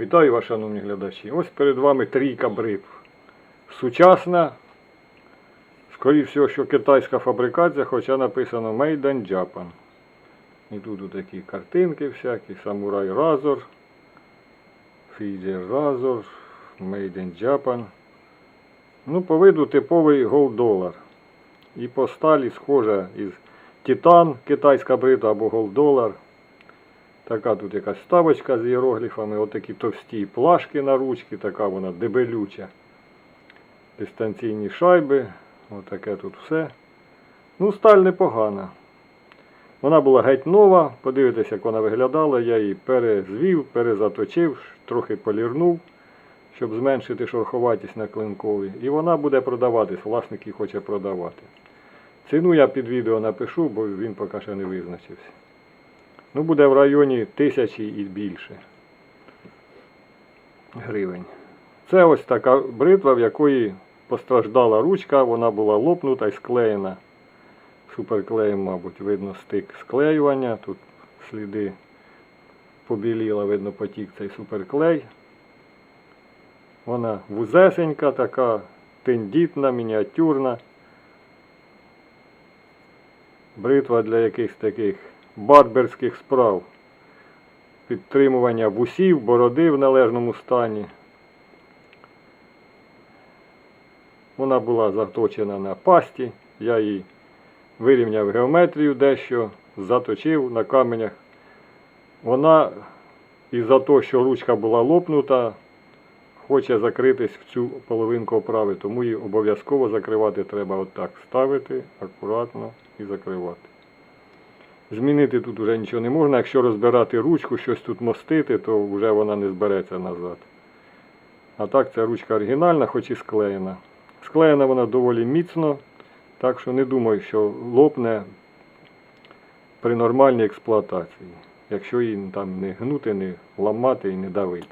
Вітаю вас, шановні глядачі. Ось перед вами трійка бритв. Сучасна, скоріше всього, що китайська фабрикація, хоча написано Made in Japan. І тут такі картинки всякі, Samurai Razor, Fiji Razor, Made in Japan. Ну, по виду типовий Dollar. І по сталі схожа із Титан, китайська брита або Dollar. Така тут якась ставочка з іерогліфами, отакі товсті плашки на ручки, така вона дебелюча. Дистанційні шайби, отаке тут все. Ну, сталь непогана. Вона була геть нова, подивитися, як вона виглядала, я її перезвів, перезаточив, трохи полірнув, щоб зменшити шороховатість на клинкові. І вона буде продаватись, власник її хоче продавати. Ціну я під відео напишу, бо він поки ще не визначився. Ну, буде в районі тисячі і більше гривень. Це ось така бритва, в якої постраждала ручка, вона була лопнута і склеєна. Суперклеєм, мабуть, видно стик склеювання. Тут сліди побіліла, видно, потік цей суперклей. Вона вузесенька, така тендітна, мініатюрна. Бритва для якихось таких барберських справ. Підтримування вусів, бороди в належному стані. Вона була заточена на пасті. Я її вирівняв геометрію дещо, заточив на каменях. Вона із-за того, що ручка була лопнута, хоче закритись в цю половинку оправи, тому її обов'язково закривати треба отак. Ставити акуратно і закривати. Змінити тут вже нічого не можна. Якщо розбирати ручку, щось тут мостити, то вже вона не збереться назад. А так ця ручка оригінальна, хоч і склеєна. Склеєна вона доволі міцно, так що не думаю, що лопне при нормальній експлуатації, якщо її там не гнути, не ламати і не давити.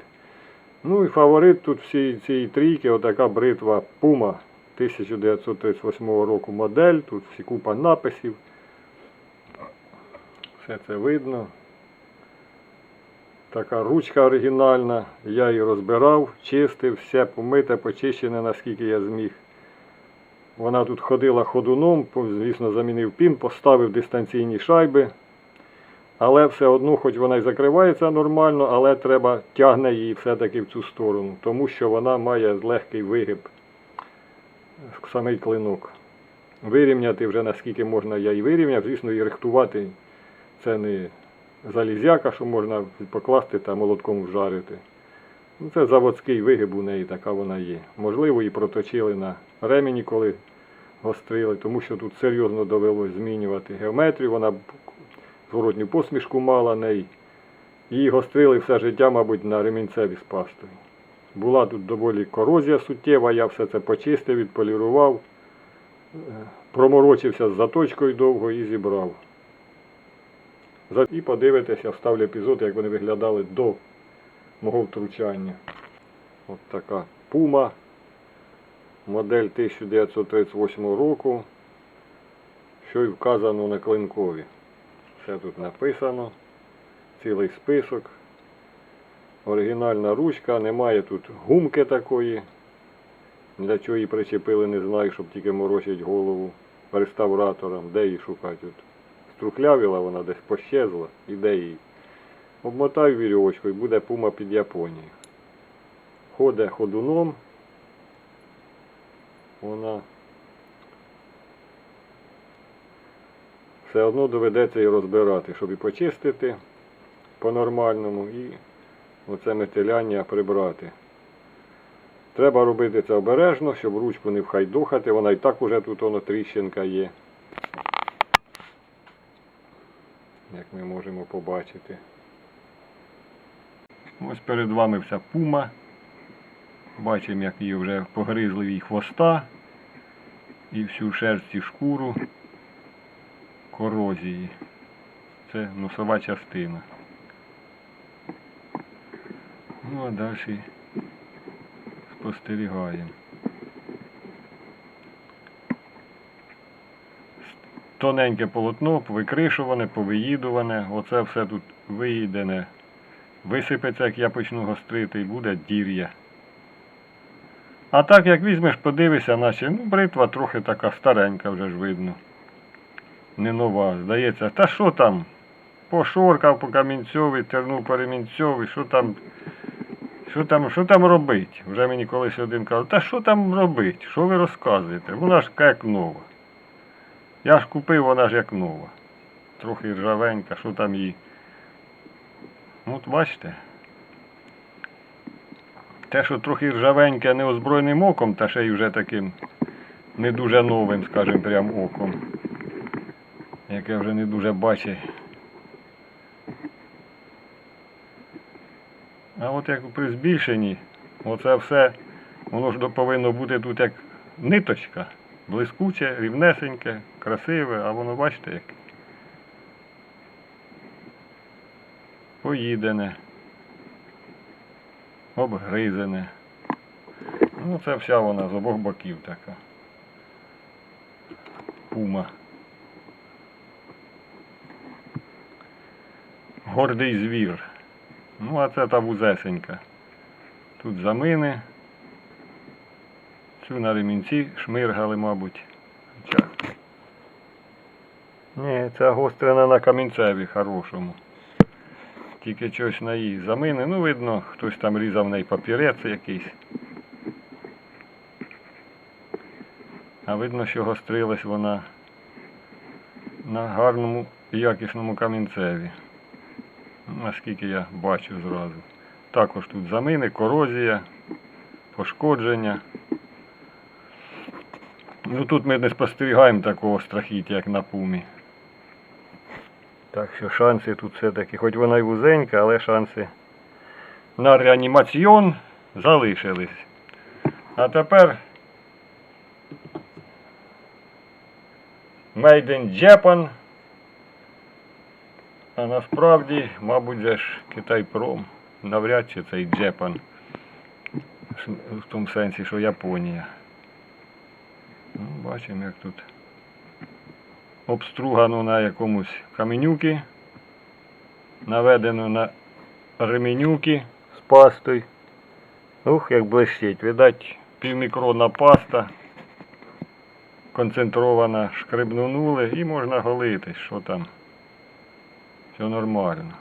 Ну і фаворит тут всієї цієї трійки, отака бритва Puma 1938 року модель, тут всі купа написів. Все це видно. Така ручка оригінальна. Я її розбирав, чистив, все помите, почищене, наскільки я зміг. Вона тут ходила ходуном, звісно, замінив пін, поставив дистанційні шайби. Але все одно, хоч вона і закривається нормально, але треба тягне її все-таки в цю сторону, тому що вона має легкий вигиб самий клинок. Вирівняти вже наскільки можна я і вирівняв, звісно, і рихтувати це не залізяка, що можна покласти та молотком вжарити. Ну, це заводський вигиб у неї, така вона є. Можливо, і проточили на ремені, коли гострили, тому що тут серйозно довелось змінювати геометрію, вона зворотню посмішку мала неї. Її гострили все життя, мабуть, на ремінцеві з пастою. Була тут доволі корозія суттєва, я все це почистив, відполірував, е, проморочився з заточкою довго і зібрав. І подивитися, вставлю епізод, як вони виглядали до мого втручання. От така пума. Модель 1938 року. Що й вказано на клинкові. Все тут написано. Цілий список. Оригінальна ручка, немає тут гумки такої. Для чого її причепили, не знаю, щоб тільки морочить голову реставраторам. Де її шукати? От струхлявіла вона десь пощезла. І де її? Обмотаю вірьовочку і буде пума під Японією. Ходить ходуном. Вона все одно доведеться її розбирати, щоб і почистити по-нормальному і оце метеляння прибрати. Треба робити це обережно, щоб ручку не вхайдухати, вона і так уже тут воно тріщинка є. Як ми можемо побачити. Ось перед вами вся пума. Бачимо, як її вже погризли її хвоста і всю шерсть і шкуру корозії. Це носова частина. Ну а далі спостерігаємо. Тоненьке полотно, викришуване, повиїдуване. Оце все тут виїдене висипеться, як я почну гострити, і буде дір'я. А так як візьмеш, подивишся, наче ну, бритва трохи така старенька вже ж видно. Не нова, здається. Та що там? Пошоркав по камінцьові, тернув по ремінцьові, що там, що там, що там робить? Вже мені колись один казав, та що там робить? Що ви розказуєте? Вона ж як нова. Я ж купив, вона ж як нова. Трохи ржавенька, що там її. Ну, От бачите. Те, що трохи ржавеньке неозброєним оком, та ще й вже таким не дуже новим, скажімо, прям оком. Яке вже не дуже бачить. А от як при збільшенні, оце все, воно ж повинно бути тут як ниточка, блискуче, рівнесеньке, красиве, а воно бачите як. Поїдене, обгризене. Ну, це вся вона з обох боків така. Пума. Гордий звір. Ну, а це та вузесенька. Тут замини. Цю на ремінці шмиргали, мабуть. Ні, ця гострена на камінцеві хорошому. Тільки щось на її замини. Ну, видно, хтось там різав неї папірець якийсь. А видно, що гострилась вона на гарному якісному камінцеві. Ну, Наскільки я бачу зразу. Також тут замини, корозія, пошкодження. Ну тут ми не спостерігаємо такого страхіття, як на пумі. Так що шанси тут все-таки, хоч вона й вузенька, але шанси на реанімаціон залишились. А тепер Made in Japan. А насправді, мабуть, же ж Китайпром. Навряд чи цей Джепан. В тому сенсі, що Японія. Ну, бачимо, як тут обстругано на якомусь каменюки. Наведено на ременюки з пастою. Ух, як блищить. Видать, півмікронна паста. Концентрована, шкребнули і можна голити, що там. Все нормально.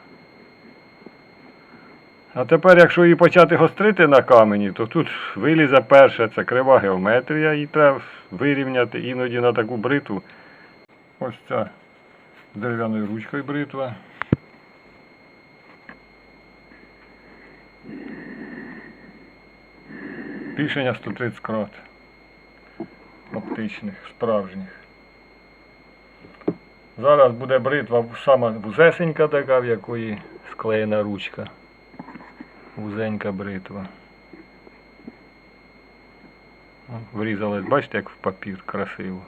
А тепер, якщо її почати гострити на камені, то тут вилізе перше, це крива геометрія, її треба вирівняти іноді на таку бритву. Ось ця з дерев'яною ручкою бритва. Пішення 130 крат. Оптичних, справжніх. Зараз буде бритва сама вузесенька така, в якої склеєна ручка. Вузенька бритва. Врізалась, бачите, як в папір красиво.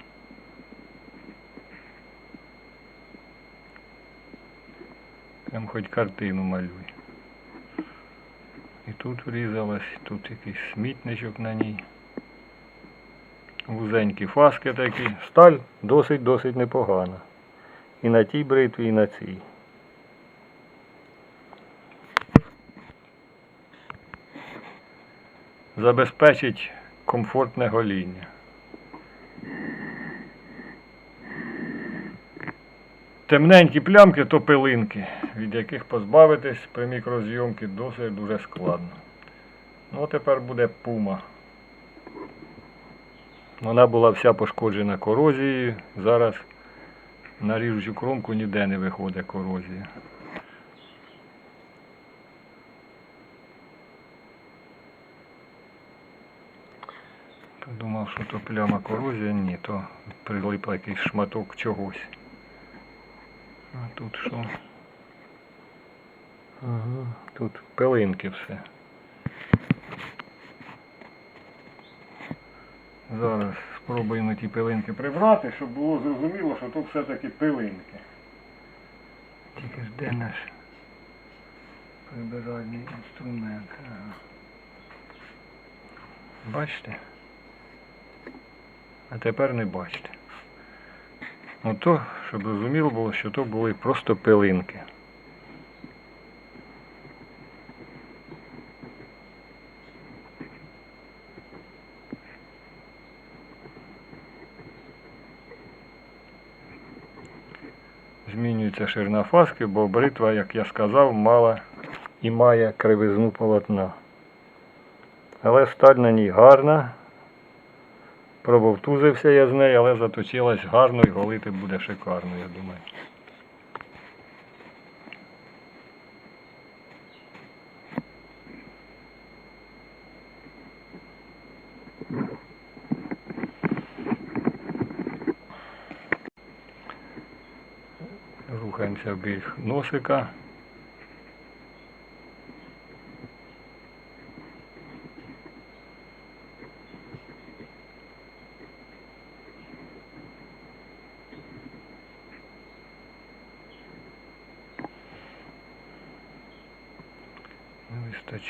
Прям хоч картину малюй. І тут врізалась, тут якийсь смітничок на ній. Вузенькі фаски такі. Сталь досить-досить непогана. І на тій бритві, і на цій. Забезпечить комфортне гоління. Темненькі плямки то пилинки, від яких позбавитись при мікрозйомці досить дуже складно. Ну, тепер буде пума. Вона була вся пошкоджена корозією. Зараз на ріжучу кромку ніде не виходить корозія. Думав, що то пляма корозія, ні, то прилип якийсь шматок чогось. А тут що? Ага, тут пилинки все. Зараз спробуємо ті пилинки прибрати, щоб було зрозуміло, що тут все-таки пилинки. Тільки ж де наш прибиральний інструмент? Ага. Бачите? а тепер не бачите. Ну, Ото, щоб зрозуміло було, що то були просто пилинки. Змінюється ширина фаски, бо бритва, як я сказав, мала і має кривизну полотна. Але сталь на ній гарна. Пробовтузився я з нею, але заточилась гарно і голити буде шикарно, я думаю. Рухаємося в більш носика.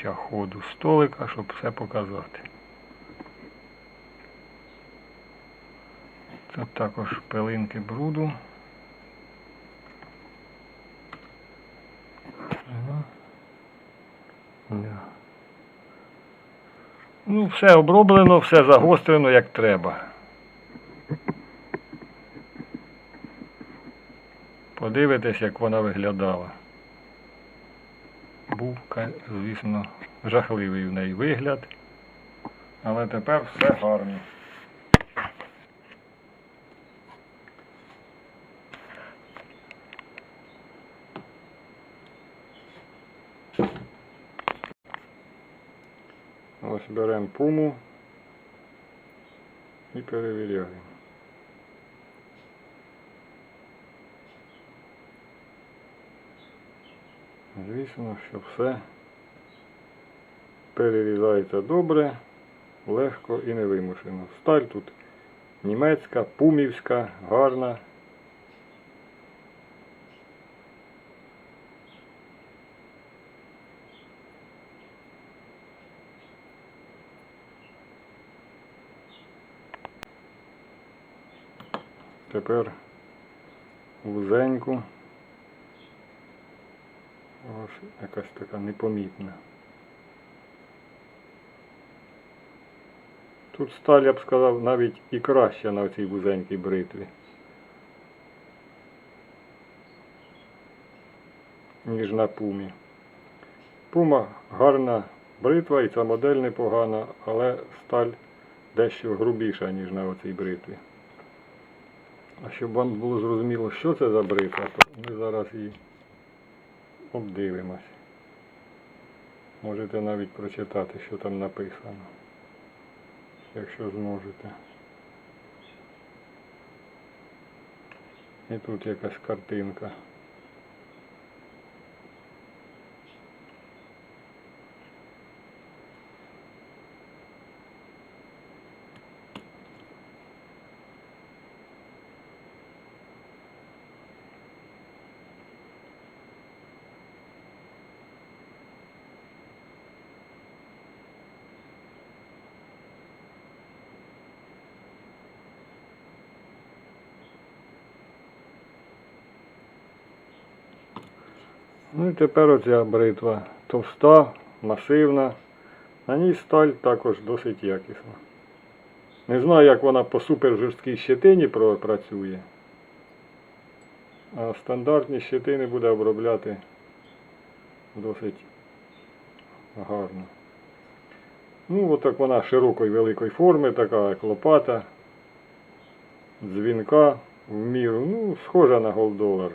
Не ходу столика, щоб все показати. Тут також пилинки бруду. Ну, все оброблено, все загострено як треба. Подивитесь, як вона виглядала. Був, звісно, жахливий в неї вигляд. Але тепер все гарно. Ось беремо пуму і перевіряємо. Звісно, що все перерізається добре, легко і невимушено. Сталь тут німецька, пумівська, гарна. Тепер вузеньку. Ось якась така непомітна. Тут сталь, я б сказав, навіть і краща на цій вузенькій бритві. Ніж на пумі. Пума гарна бритва і ця модель непогана, але сталь дещо грубіша, ніж на оцій бритві. А щоб вам було зрозуміло, що це за бритва, то ми зараз її обдивимось. Можете навіть прочитати, що там написано, якщо зможете. І тут якась картинка. Ну і тепер оця бритва товста, масивна. На ній сталь також досить якісна. Не знаю, як вона по супержорсткій щетині працює. А стандартні щетини буде обробляти досить гарно. Ну, отак вона широкої великої форми, така як лопата, дзвінка в міру. Ну, схожа на голдолар.